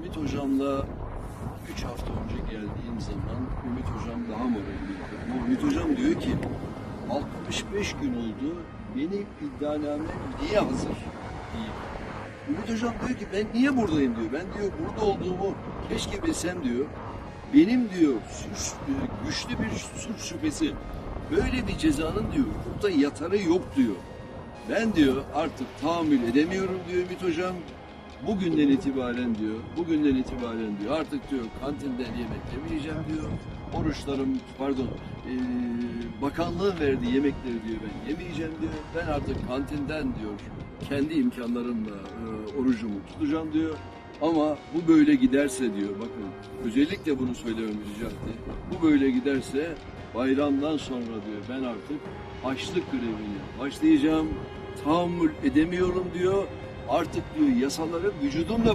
Ümit Hocam'la 3 hafta önce geldiğim zaman Ümit Hocam daha moralliydi. Ama Ümit Hocam diyor ki 65 gün oldu benim iddianamem niye hazır değil. Ümit Hocam diyor ki ben niye buradayım diyor. Ben diyor burada olduğumu keşke bilsem diyor. Benim diyor suç, güçlü bir suç şüphesi böyle bir cezanın diyor hukukta yatarı yok diyor. Ben diyor artık tahammül edemiyorum diyor Ümit Hocam. Bugünden itibaren diyor, bugünden itibaren diyor artık diyor kantinden yemek yemeyeceğim diyor. Oruçlarım, pardon, eee, bakanlığın verdiği yemekleri diyor ben yemeyeceğim diyor. Ben artık kantinden diyor kendi imkanlarımla eee, orucumu tutacağım diyor. Ama bu böyle giderse diyor bakın özellikle bunu söylememiz rica etti. Bu böyle giderse bayramdan sonra diyor ben artık açlık grevine başlayacağım. Tahammül edemiyorum diyor. Artık diyor yasaları vücudumla